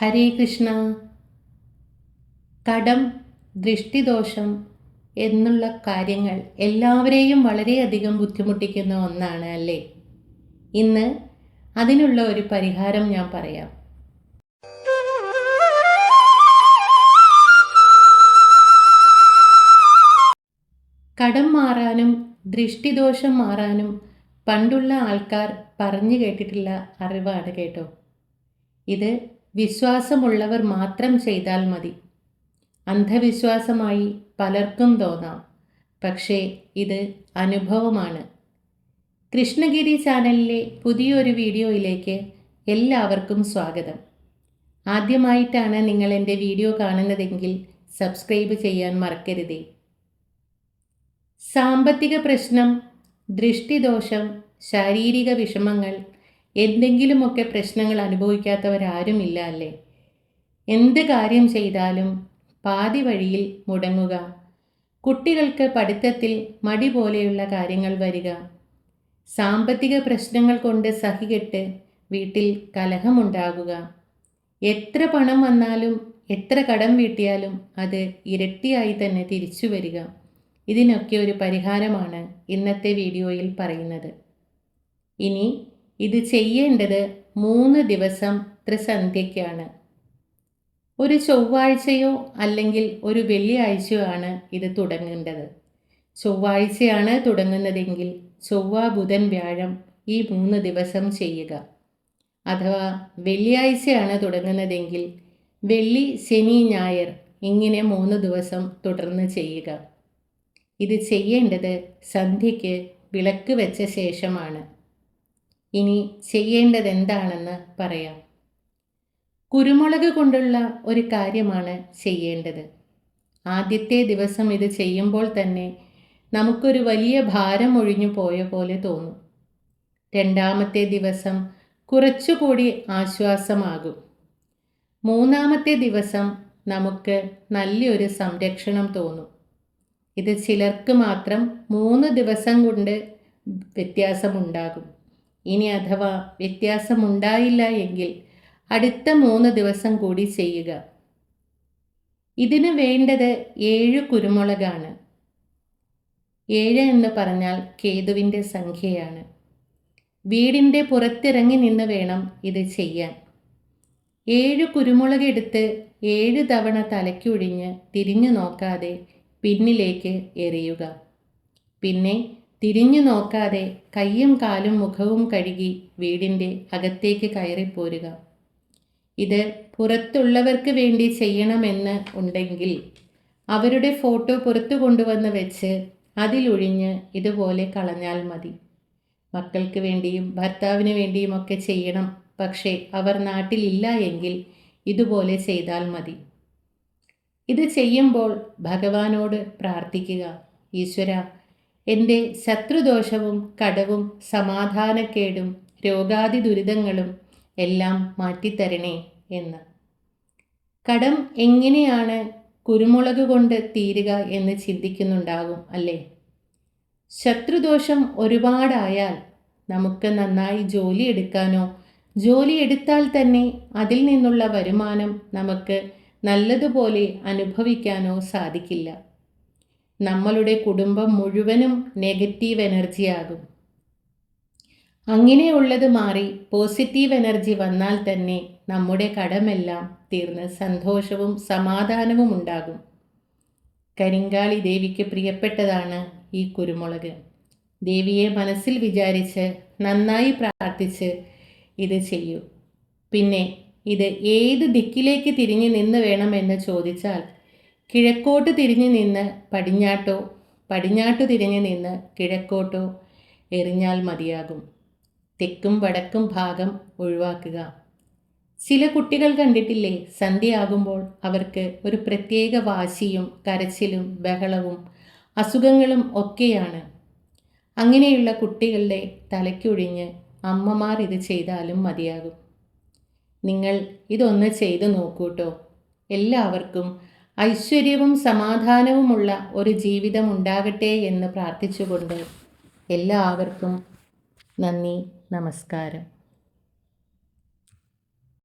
ഹരേ കൃഷ്ണ. കടം ദൃഷ്ടിദോഷം എന്നുള്ള കാര്യങ്ങൾ എല്ലാവരെയും വളരെയധികം ബുദ്ധിമുട്ടിക്കുന്ന ഒന്നാണ് അല്ലേ? ഇന്ന് അതിനുള്ള ഒരു പരിഹാരം ഞാൻ പറയാം. കടം മാറാനും ദൃഷ്ടിദോഷം മാറാനും പണ്ടുള്ള ആൾക്കാർ പറഞ്ഞു കേട്ടിട്ടുള്ള അറിവാണ് കേട്ടോ. ഇത് വിശ്വാസമുള്ളവർ മാത്രം ചെയ്താൽ മതി. അന്ധവിശ്വാസമായി പലർക്കും തോന്നാം. പക്ഷേ ഇത് അനുഭവമാണ്. കൃഷ്ണഗിരി ചാനലിലെ പുതിയൊരു വീഡിയോയിലേക്ക് എല്ലാവർക്കും സ്വാഗതം. ആദ്യമായിട്ടാണ് നിങ്ങൾ എന്റെ വീഡിയോ കാണുന്നതെങ്കിൽ സബ്സ്ക്രൈബ് ചെയ്യാൻ മറക്കരുതേ. സാമ്പത്തിക പ്രശ്നം ദൃഷ്ടിദോഷം ശാരീരിക വിഷമങ്ങൾ എന്തെങ്കിലുമൊക്കെ പ്രശ്നങ്ങൾ അനുഭവിക്കാത്തവരാരുമില്ല അല്ലേ? എന്ത് കാര്യം ചെയ്താലും പാതി വഴിയിൽ മുടങ്ങുക. കുട്ടികൾക്ക് പഠിത്തത്തിൽ മടി പോലെയുള്ള കാര്യങ്ങൾ വരിക. സാമ്പത്തിക പ്രശ്നങ്ങൾ കൊണ്ട് സഹികെട്ട് വീട്ടിൽ കലഹമുണ്ടാകുക. എത്ര പണം വന്നാലും എത്ര കടം വീട്ടിയാലും അത് ഇരട്ടിയായി തന്നെ തിരിച്ചു വരിക. ഇതിനൊക്കെ ഒരു പരിഹാരമാണ് ഇന്നത്തെ വീഡിയോയിൽ പറയുന്നത്. ഇനി ഇത് ചെയ്യേണ്ടത് മൂന്ന് ദിവസം ത്രിസന്ധ്യയ്ക്കാണ്. ഒരു ചൊവ്വാഴ്ചയോ അല്ലെങ്കിൽ ഒരു വെള്ളിയാഴ്ചയോ ആണ് ഇത് തുടങ്ങേണ്ടത്. ചൊവ്വാഴ്ചയാണ് തുടങ്ങുന്നതെങ്കിൽ ചൊവ്വ ബുധൻ വ്യാഴം ഈ മൂന്ന് ദിവസം ചെയ്യുക. അഥവാ വെള്ളിയാഴ്ചയാണ് തുടങ്ങുന്നതെങ്കിൽ വെള്ളി ശനി ഞായർ ഇങ്ങനെ മൂന്ന് ദിവസം തുടർന്ന് ചെയ്യുക. ഇത് ചെയ്യേണ്ടത് സന്ധ്യയ്ക്ക് വിളക്ക് വെച്ച ശേഷമാണ്. ഇനി ചെയ്യേണ്ടത് എന്താണെന്ന് പറയാം. കുരുമുളക് കൊണ്ടുള്ള ഒരു കാര്യമാണ് ചെയ്യേണ്ടത്. ആദ്യത്തെ ദിവസം ഇത് ചെയ്യുമ്പോൾ തന്നെ നമുക്കൊരു വലിയ ഭാരം ഒഴിഞ്ഞു പോയ പോലെ തോന്നും. രണ്ടാമത്തെ ദിവസം കുറച്ചുകൂടി ആശ്വാസമാകും. മൂന്നാമത്തെ ദിവസം നമുക്ക് നല്ലൊരു സംരക്ഷണം തോന്നും. ഇത് ചിലർക്ക് മാത്രം മൂന്ന് ദിവസം കൊണ്ട് വ്യത്യാസമുണ്ടാകും. ഇനി അഥവാ വ്യത്യാസമുണ്ടായില്ല എങ്കിൽ അടുത്ത മൂന്ന് ദിവസം കൂടി ചെയ്യുക. ഇതിന് വേണ്ടത് ഏഴ് കുരുമുളകാണ്. ഏഴ് എന്ന് പറഞ്ഞാൽ കേതുവിന്റെ സംഖ്യയാണ്. വീടിന്റെ പുറത്തിറങ്ങി നിന്ന് വേണം ഇത് ചെയ്യാൻ. ഏഴ് കുരുമുളക് എടുത്ത് ഏഴ് തവണ തലയ്ക്കൊഴിഞ്ഞ് തിരിഞ്ഞു നോക്കാതെ പിന്നിലേക്ക് എറിയുക. പിന്നെ തിരിഞ്ഞു നോക്കാതെ കയ്യും കാലും മുഖവും കഴുകി വീടിന്റെ അകത്തേക്ക് കയറിപ്പോരുക ഇത് പുറത്തുള്ളവർക്ക് വേണ്ടി ചെയ്യണമെന്ന് ഉണ്ടെങ്കിൽ അവരുടെ ഫോട്ടോ പുറത്തു കൊണ്ടുവന്ന് വെച്ച് അതിലൊഴിഞ്ഞ് ഇതുപോലെ കളഞ്ഞാൽ മതി. മക്കൾക്ക് വേണ്ടിയും ഭർത്താവിന് വേണ്ടിയും ഒക്കെ ചെയ്യണം. പക്ഷേ അവർ നാട്ടിലില്ല എങ്കിൽ ഇതുപോലെ ചെയ്താൽ മതി. ഇത് ചെയ്യുമ്പോൾ ഭഗവാനോട് പ്രാർത്ഥിക്കുക. ഈശ്വര എന്റെ ശത്രുദോഷവും കടവും സമാധാനക്കേടും രോഗാദി ദുരിതങ്ങളും എല്ലാം മാറ്റിത്തരണേ എന്ന്. കടം എങ്ങനെയാണ് കുരുമുളക് കൊണ്ട് തീരുക എന്ന് ചിന്തിക്കുന്നുണ്ടാകും അല്ലേ? ശത്രുദോഷം ഒരുപാടായാൽ നമുക്ക് നന്നായി ജോലി എടുക്കാനോ ജോലി എടുത്താൽ തന്നെ അതിൽ നിന്നുള്ള വരുമാനം നമുക്ക് നല്ലതുപോലെ അനുഭവിക്കാനോ സാധിക്കില്ല. നമ്മളുടെ കുടുംബം മുഴുവനും നെഗറ്റീവ് എനർജിയാകും അങ്ങനെയുള്ളത് മാറി പോസിറ്റീവ് എനർജി വന്നാൽ തന്നെ നമ്മുടെ കടമെല്ലാം തീർന്ന് സന്തോഷവും സമാധാനവും ഉണ്ടാകും. കരിങ്കാളി ദേവിക്ക് പ്രിയപ്പെട്ടതാണ് ഈ കുരുമുളക്. ദേവിയെ മനസ്സിൽ വിചാരിച്ച് നന്നായി പ്രാർത്ഥിച്ച് ഇത് ചെയ്യൂ. പിന്നെ ഇത് ഏത് ദിക്കിലേക്ക് തിരിഞ്ഞു നിന്ന് വേണമെന്ന് ചോദിച്ചാൽ കിഴക്കോട്ട് തിരിഞ്ഞു നിന്ന് പടിഞ്ഞാട്ടോ പടിഞ്ഞാട്ട് തിരിഞ്ഞു നിന്ന് കിഴക്കോട്ടോ എറിഞ്ഞാൽ മതിയാകും. തെക്കും വടക്കും ഭാഗം ഒഴിവാക്കുക. ചില കുട്ടികൾ കണ്ടിട്ടില്ലേ സന്ധ്യയാകുമ്പോൾ അവർക്ക് ഒരു പ്രത്യേക വാശിയും കരച്ചിലും ബഹളവും അസുഖങ്ങളും ഒക്കെയാണ്. അങ്ങനെയുള്ള കുട്ടികളുടെ തലയ്ക്കൊഴിഞ്ഞ് അമ്മമാർ ഇത് ചെയ്താലും മതിയാകും. നിങ്ങൾ ഇതൊന്ന് ചെയ്തു നോക്കൂട്ടോ. എല്ലാവർക്കും ഐശ്വര്യവും സമാധാനവുമുള്ള ഒരു ജീവിതം ഉണ്ടാകട്ടെ എന്ന് പ്രാർത്ഥിച്ചുകൊണ്ട് എല്ലാവർക്കും നന്ദി നമസ്കാരം.